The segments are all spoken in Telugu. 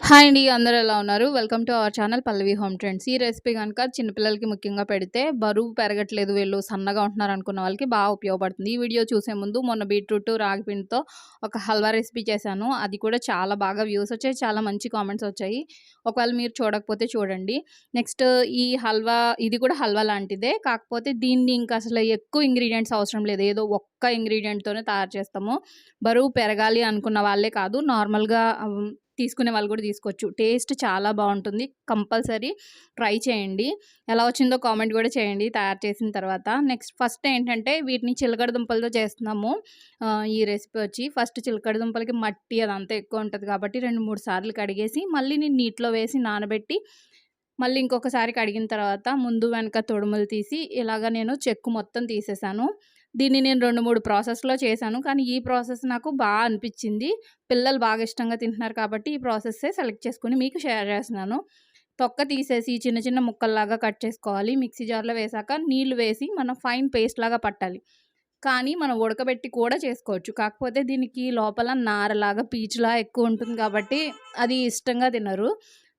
హాయ్ అండి అందరూ ఎలా ఉన్నారు? Welcome to our channel Pallavi home trends. ఈ రెసిపీ కనుక చిన్నపిల్లలకి ముఖ్యంగా పెడితే బరువు పెరగట్లేదు వీళ్ళు సన్నగా ఉంటున్నారు అనుకున్న వాళ్ళకి బాగా ఉపయోగపడుతుంది. ఈ వీడియో చూసే ముందు మొన్న బీట్రూట్ రాగిపిండితో ఒక హల్వా రెసిపీ చేశాను. అది కూడా చాలా బాగా వ్యూస్ వచ్చాయి చాలా మంచి కామెంట్స్ వచ్చాయి. ఒకవేళ మీరు చూడకపోతే చూడండి. నెక్స్ట్ ఈ హల్వా ఇది కూడా హల్వా లాంటిదే. కాకపోతే దీన్ని ఇంకా అసలు ఎక్కువ ఇంగ్రీడియంట్స్ అవసరం లేదు. ఏదో ఒక్క ఇంగ్రీడియంట్తోనే తయారు చేస్తాము. బరువు పెరగాలి అనుకున్న వాళ్ళే కాదు నార్మల్గా తీసుకునే వాళ్ళు కూడా తీసుకోవచ్చు. టేస్ట్ చాలా బాగుంటుంది. కంపల్సరీ ట్రై చేయండి. ఎలా వచ్చిందో కామెంట్ కూడా చేయండి తయారు చేసిన తర్వాత. నెక్స్ట్ ఫస్ట్ ఏంటంటే వీటిని చిలకడ దుంపలతో చేస్తున్నాము. ఈ రెసిపీ వచ్చి ఫస్ట్ చిలకడ దుంపలకి మట్టి అదంతా ఎక్కువ ఉంటుంది కాబట్టి రెండు మూడు సార్లు కడిగేసి మళ్ళీ నేను నీటిలో వేసి నానబెట్టి మళ్ళీ ఇంకొకసారి కడిగిన తర్వాత ముందు వెనక తొడుములు తీసి ఇలాగ నేను చెక్కు మొత్తం తీసేసాను. దీన్ని నేను రెండు మూడు ప్రాసెస్లో చేశాను. కానీ ఈ ప్రాసెస్ నాకు బాగా అనిపించింది. పిల్లలు బాగా ఇష్టంగా తింటున్నారు కాబట్టి ఈ ప్రాసెస్సే సెలెక్ట్ చేసుకుని మీకు షేర్ చేస్తున్నాను. తొక్క తీసేసి చిన్న చిన్న ముక్కల్లాగా కట్ చేసుకోవాలి. మిక్సీ జార్లో వేసాక నీళ్ళు వేసి మనం ఫైన్ పేస్ట్ లాగా పట్టాలి. కానీ మనం ఉడకబెట్టి కూడా చేసుకోవచ్చు. కాకపోతే దీనికి లోపల నారలాగా పీచులా ఎక్కువ ఉంటుంది కాబట్టి అది ఇష్టంగా తినరు.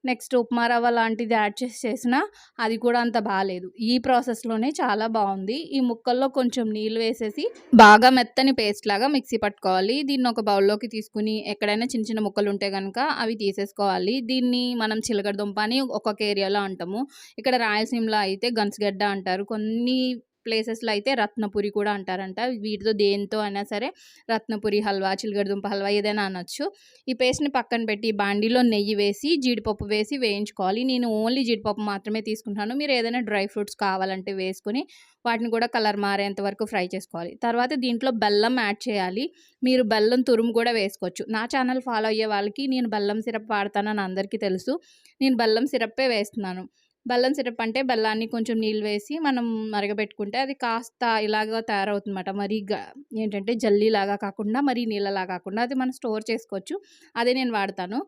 నెక్స్ట్ ఉప్మా రవ్వ లాంటిది యాడ్ చేసి చేసినా అది కూడా అంత బాగాలేదు ఈ ప్రాసెస్లోనే చాలా బాగుంది. ఈ ముక్కల్లో కొంచెం నీళ్ళు వేసేసి బాగా మెత్తని పేస్ట్ లాగా మిక్సీ పట్టుకోవాలి. దీన్ని ఒక బౌల్లోకి తీసుకుని ఎక్కడైనా చిన్న చిన్న ముక్కలు ఉంటే కనుక అవి తీసేసుకోవాలి. దీన్ని మనం చిలకడ దుంప అని ఒక్కొక్క ఏరియాలో అంటాము. ఇక్కడ రాయలసీమలో అయితే గన్స్గడ్డ అంటారు. కొన్ని ప్లేసెస్లో అయితే రత్నపురి కూడా అంటారంట. వీటితో దేంతో అయినా సరే రత్నపురి హల్వా చిలకడదుంప హల్వా ఏదైనా అనొచ్చు. ఈ పేస్ట్ని పక్కన పెట్టి బాండీలో నెయ్యి వేసి జీడిపప్పు వేసి వేయించుకోవాలి. నేను ఓన్లీ జీడిపప్పు మాత్రమే తీసుకుంటాను. మీరు ఏదైనా డ్రై ఫ్రూట్స్ కావాలంటే వేసుకొని వాటిని కూడా కలర్ మారేంత వరకు ఫ్రై చేసుకోవాలి. తర్వాత దీంట్లో బెల్లం యాడ్ చేయాలి. మీరు బెల్లం తురుము కూడా వేసుకోవచ్చు. నా ఛానల్ ఫాలో అయ్యే వాళ్ళకి నేను బెల్లం సిరప్ వాడతానని అందరికీ తెలుసు. నేను బెల్లం సిరప్పే వేస్తున్నాను. బెల్లం సిరప్ అంటే బెల్లాన్ని కొంచెం నీళ్ళు వేసి మనం మరగబెట్టుకుంటే అది కాస్త ఇలాగా తయారవుతుందన్నమాట. మరి గ ఏంటంటే జల్లీలాగా కాకుండా మరి నీళ్ళలా కాకుండా అది మనం స్టోర్ చేసుకోవచ్చు. అదే నేను వాడతాను.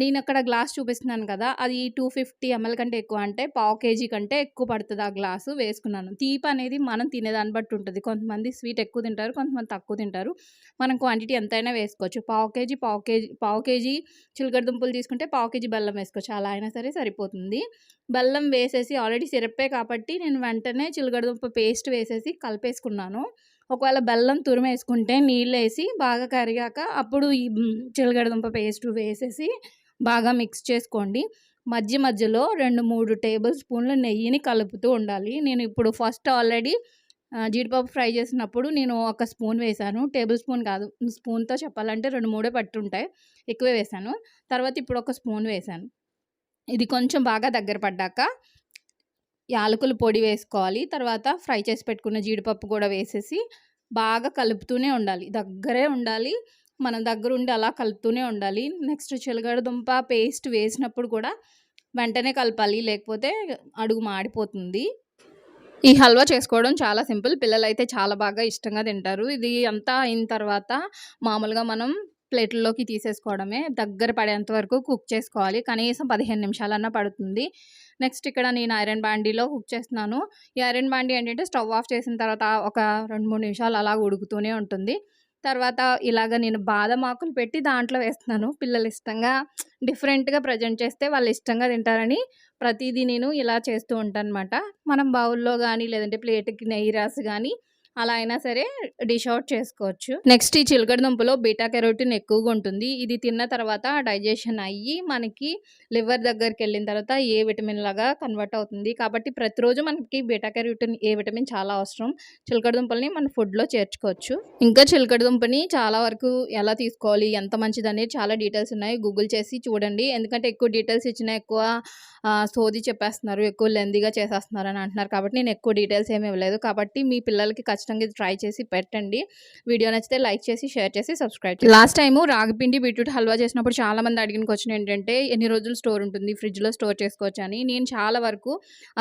నేను అక్కడ గ్లాస్ చూపిస్తున్నాను కదా అది టూ ఫిఫ్టీ ఎంఎల్ కంటే ఎక్కువ అంటే పావు కేజీ కంటే ఎక్కువ పడుతుంది ఆ గ్లాసు వేసుకున్నాను. తీపి అనేది మనం తినేదాన్ని బట్టి ఉంటుంది. కొంతమంది స్వీట్ ఎక్కువ తింటారు కొంతమంది తక్కువ తింటారు. మనం క్వాంటిటీ ఎంతైనా వేసుకోవచ్చు. పావు కేజీ పావు కేజీ పావు కేజీ చిలకడ దుంపలు తీసుకుంటే పావు కేజీ బెల్లం వేసుకోవచ్చు. అలా అయినా సరే సరిపోతుంది. బెల్లం వేసేసి ఆల్రెడీ సిరప్పే కాబట్టి నేను వెంటనే చిలకడదుంప పేస్ట్ వేసేసి కలిపేసుకున్నాను. ఒకవేళ బెల్లం తురిమేసుకుంటే నీళ్ళు వేసి బాగా కరిగాక అప్పుడు ఈ చిలగడదుంప పేస్ట్ వేసేసి బాగా మిక్స్ చేసుకోండి. మధ్య మధ్యలో రెండు మూడు టేబుల్ స్పూన్ల నెయ్యిని కలుపుతూ ఉండాలి. నేను ఇప్పుడు ఫస్ట్ ఆల్రెడీ జీడిపప్పు ఫ్రై చేసినప్పుడు నేను ఒక స్పూన్ వేశాను టేబుల్ స్పూన్ కాదు స్పూన్తో చెప్పాలంటే రెండు మూడే పట్టుంటాయి. ఎక్కువే వేశాను తర్వాత ఇప్పుడు ఒక స్పూన్ వేశాను ఇది కొంచెం బాగా దగ్గర పడ్డాక యాలకుల పొడి వేసుకోవాలి. తర్వాత ఫ్రై చేసి పెట్టుకున్న జీడిపప్పు కూడా వేసేసి బాగా కలుపుతూనే ఉండాలి. దగ్గరే ఉండాలి. మనం దగ్గర ఉండి అలా కలుపుతూనే ఉండాలి. నెక్స్ట్ చిలగడ దుంప పేస్ట్ వేసినప్పుడు కూడా వెంటనే కలపాలి. లేకపోతే అడుగు మాడిపోతుంది. ఈ హల్వా చేసుకోవడం చాలా సింపుల్. పిల్లలు అయితే చాలా బాగా ఇష్టంగా తింటారు. ఇది అంతా అయిన తర్వాత మామూలుగా మనం ప్లేట్లలోకి తీసేసుకోవడమే దగ్గర పడేంత వరకు కుక్ చేసుకోవాలి. కనీసం పదిహేను నిమిషాలన్నా పడుతుంది. నెక్స్ట్ ఇక్కడ నేను ఐరన్ బాండీలో కుక్ చేస్తున్నాను. ఈ ఐరన్ బాండీ ఏంటంటే స్టవ్ ఆఫ్ చేసిన తర్వాత ఒక రెండు మూడు నిమిషాలు అలా ఉడుకుతూనే ఉంటుంది. తర్వాత ఇలాగ నేను బాదం ఆకులు పెట్టి దాంట్లో వేస్తున్నాను. పిల్లలు ఇష్టంగా డిఫరెంట్గా ప్రజెంట్ చేస్తే వాళ్ళు ఇష్టంగా తింటారని ప్రతిదీ నేను ఇలా చేస్తూ ఉంటాను అనమాట మనం బౌల్లో కానీ లేదంటే ప్లేట్కి నెయ్యి రాసి కానీ అలా అయినా సరే డిష్ అవుట్ చేసుకోవచ్చు. నెక్స్ట్ ఈ చిలకడ దుంపలో బీటా కెరోటిన్ ఎక్కువగా ఉంటుంది. ఇది తిన్న తర్వాత డైజెషన్ అయ్యి మనకి లివర్ దగ్గరికి వెళ్ళిన తర్వాత ఏ విటమిన్ లాగా కన్వర్ట్ అవుతుంది. కాబట్టి ప్రతిరోజు మనకి బీటా కెరోటిన్ ఏ విటమిన్ చాలా అవసరం. చిలకడ దుంపల్ని మన ఫుడ్లో చేర్చుకోవచ్చు. ఇంకా చిలకడ దుంపని చాలా వరకు ఎలా తీసుకోవాలి ఎంత మంచిది అనేది చాలా డీటెయిల్స్ ఉన్నాయి. గూగుల్ చేసి చూడండి. ఎందుకంటే ఎక్కువ డీటెయిల్స్ ఇచ్చినా ఎక్కువ సోది చెప్పేస్తున్నారు ఎక్కువ లెందీగా చేసేస్తున్నారు అని అంటున్నారు. కాబట్టి నేను ఎక్కువ డీటెయిల్స్ ఏమి ఇవ్వలేదు. కాబట్టి మీ పిల్లలకి ఖచ్చితంగా ఖచ్చితంగా ట్రై చేసి పెట్టండి. వీడియో నచ్చితే లైక్ చేసి షేర్ చేసి సబ్స్క్రైబ్ చేసి. లాస్ట్ టైము రాగిపిండి బీట్రూట్ హల్వా చేసినప్పుడు చాలా మంది అడిగిన క్వశ్చన్ ఏంటంటే ఎన్ని రోజులు స్టోర్ ఉంటుంది? ఫ్రిడ్జ్లో స్టోర్ చేసుకోవచ్చు అని. నేను చాలా వరకు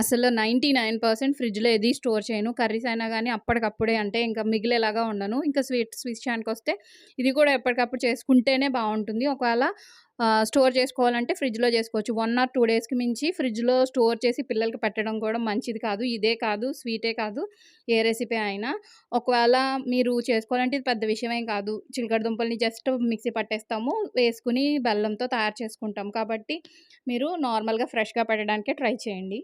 అసలు నైంటీ నైన్ పర్సెంట్ ఫ్రిడ్జ్లో ఏది స్టోర్ చేయను. కర్రీస్ అయినా కానీ అప్పటికప్పుడే అంటే ఇంకా మిగిలేలాగా ఉండను. ఇంకా స్వీట్ విషయానికి వస్తే ఇది కూడా ఎప్పటికప్పుడు చేసుకుంటేనే బాగుంటుంది. ఒకవేళ స్టోర్ చేసుకోవాలంటే ఫ్రిడ్జ్‌లో చేసుకోవచ్చు. వన్ ఆర్ టూ డేస్‌కి మించి ఫ్రిడ్జ్‌లో స్టోర్ చేసి పిల్లలకి పెట్టడం కూడా మంచిది కాదు. ఇదే కాదు, స్వీటే కాదు, ఏ రెసిపీ అయినా. ఒకవేళ మీరు చేసుకోవాలంటే ఇది పెద్ద విషయమేం కాదు. చిలకడ దుంపల్ని జస్ట్ మిక్సీ పట్టేస్తాము. వేసుకుని బెల్లంతో తయారు చేసుకుంటాం. కాబట్టి మీరు నార్మల్‌గా ఫ్రెష్‌గా పెట్టడానికే ట్రై చేయండి.